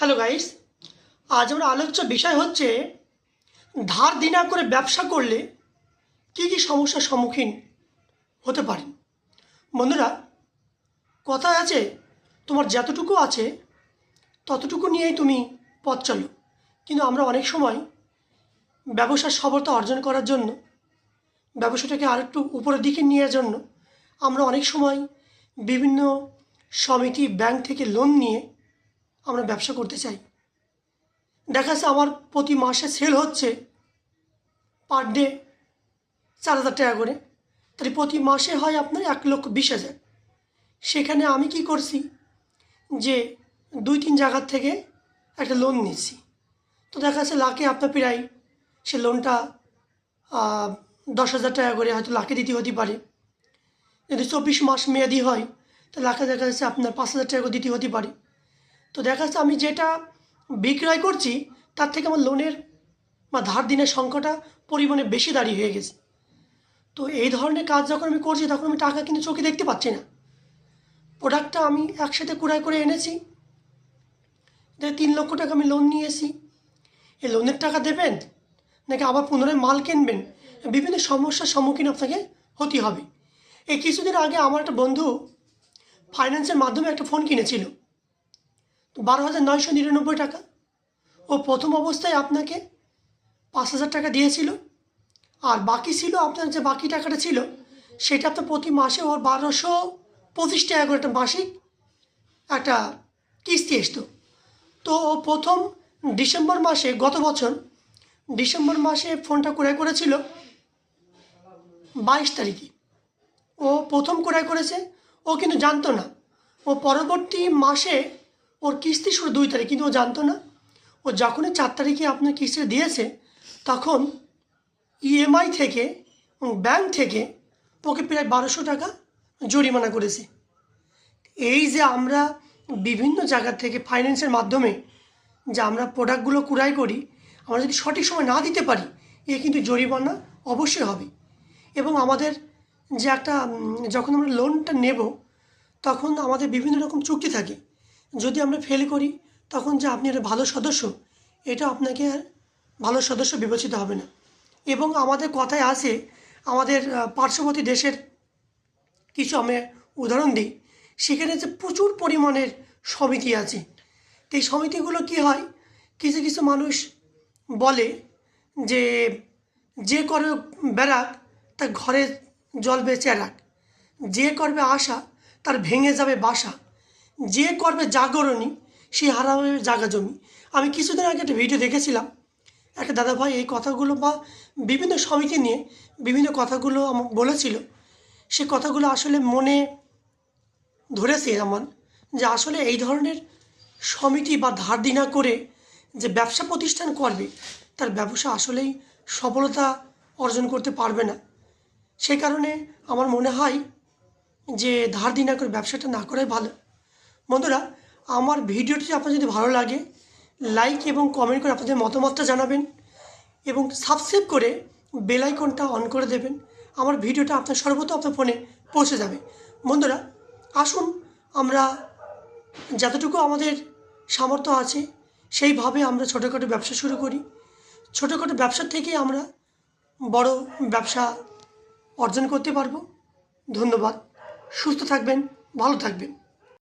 Hello guys আজ আমরা আলোচ্য বিষয় হচ্ছে ধার দিনা করে ব্যবসা করলে কী কী সমস্যার সম্মুখীন হতে পারেন বন্ধুরা কথা আছে, তোমার যতটুকু আছে, ততটুকু নিয়েই তুমি পথ চলো। কিন্তু আমরা অনেক সময় ব্যবসার সফলতা অর্জন করার জন্য, ব্যবসাটাকে আরেকটু উপরের দিকে নিয়ে যাওয়ার জন্য আমরা অনেক সময় বিভিন্ন সমিতি, ব্যাংক থেকে লোন নিয়ে আমরা ব্যবসা করতে চাই। দেখা যাচ্ছে আমার প্রতি মাসে সেল হচ্ছে পার ডে চার হাজার টাকা করে। তাহলে প্রতি মাসে হয় আপনার এক লক্ষ বিশ হাজার। সেখানে আমি কি করছি যে দুই তিন জায়গার থেকে একটা লোন নিচ্ছি। তো দেখা যাচ্ছে লাখে আপনার প্রায় সে লোনটা দশ হাজার টাকা করে হয়তো লাখে দিতে হতে পারে। যদি চব্বিশ মাস মেয়াদি হয় তো লাখে দেখা যাচ্ছে আপনার পাঁচ হাজার টাকা দিতে হতে পারে। তো দেখা যাচ্ছে আমি যেটা বিক্রয় করছি, তার থেকে আমার লোনের বা ধার দিনের সংখ্যাটা পরিমাণে বেশি দাঁড়িয়ে হয়ে গেছে। তো এই ধরনের কাজ যখন আমি করছি, তখন আমি টাকা কিন্তু চোখে দেখতে পাচ্ছি না। প্রোডাক্টটা আমি একসাথে কুড়াই করে এনেছি। তিন লক্ষ টাকা আমি লোন নিয়ে এসি এই লোনের টাকা দেবেন, নাকি আবার পুনরায় মাল কিনবেন? বিভিন্ন সমস্যার সম্মুখীন আপনাকে হতে হবে। এই কিছুদিন আগে আমার একটা বন্ধু ফাইন্যান্সের মাধ্যমে একটা ফোন কিনেছিল। বারো হাজার নয়শো নিরানব্বই টাকা। ও প্রথম অবস্থায় আপনাকে পাঁচ হাজার টাকা দিয়েছিল। আর বাকি ছিল আপনার যে বাকি টাকাটা ছিল, সেটা আপনার প্রতি মাসে ওর বারোশো পঁচিশ টাকা করে একটা মাসিক একটা কিস্তি আসতো তো ও প্রথম ডিসেম্বর মাসে, গত বছর ডিসেম্বর মাসে ফোনটা ক্রয় করেছিল বাইশ তারিখে। ও প্রথম ক্রয় করেছে, ও কিন্তু জানতো না। ও পরবর্তী মাসে ওর কিস্তি শুরু দুই তারিখ, কিন্তু ও জানতো না। ও যখনই চার তারিখে আপনার কিস্তি দিয়েছে, তখন ইএমআই থেকে ব্যাংক থেকে ওকে প্রায় বারোশো টাকা জরিমানা করেছে। এই যে আমরা বিভিন্ন জায়গা থেকে ফাইন্যান্সের মাধ্যমে যে আমরা প্রোডাক্টগুলো কুড়াই করি, আমরা যদি সঠিক সময় না দিতে পারি, এ কিন্তু জরিমানা অবশ্যই হবে। এবং আমাদের যে একটা যখন আমরা লোনটা নেব, তখন আমাদের বিভিন্ন রকম চুক্তি থাকে। যদি আমরা ফেল করি, তখন যে আপনি একটা ভালো সদস্য, এটা আপনাকে আর ভালো সদস্য বিবেচিত হবে না। এবং আমাদের কথায় আছে, আমাদের পার্শ্ববর্তী দেশের কিছু আমি উদাহরণ দিই। সেখানে যে প্রচুর পরিমাণের সমিতি আছে। এই সমিতিগুলো কি হয়? কিছু কিছু মানুষ বলে যে যে করে বেড়াক, তার ঘরে জ্বলবে চেরাক যে করবে আশা, তার ভেঙে যাবে বাসা। যে করবে জাগরণী সে হারাবে জাগা জমি। আমি কিছুদিন আগে একটা ভিডিও দেখেছিলাম। একটা দাদাভাই এই কথাগুলো বা বিভিন্ন সমিতি নিয়ে বিভিন্ন কথাগুলো বলেছিল। সে কথাগুলো আসলে মনে ধরেছে আমার যে আসলে এই ধরনের সমিতি বা ধার দিনা করে যে ব্যবসা প্রতিষ্ঠান করবে, তার ব্যবসা আসলেই সফলতা অর্জন করতে পারবে না। সেই কারণে আমার মনে হয় যে ধার দিনা করে ব্যবসাটা না করাই ভালো। বন্ধুরা, আমার ভিডিওটি আপনার যদি ভালো লাগে লাইক এবং কমেন্ট করে আপনাদের মতামতটা জানাবেন এবং সাবস্ক্রাইব করে বেল আইকনটা অন করে দেবেন। আমার ভিডিওটা আপনার সর্বত আপনার ফোনে পৌঁছে যাবে। বন্ধুরা, আসুন আমরা যতটুকু আমাদের সামর্থ্য আছে, সেইভাবে আমরা ছোটোখাটো ব্যবসা শুরু করি। ছোটোখাটো ব্যবসা থেকেই আমরা বড় ব্যবসা অর্জন করতে পারব। ধন্যবাদ। সুস্থ থাকবেন, ভালো থাকবেন।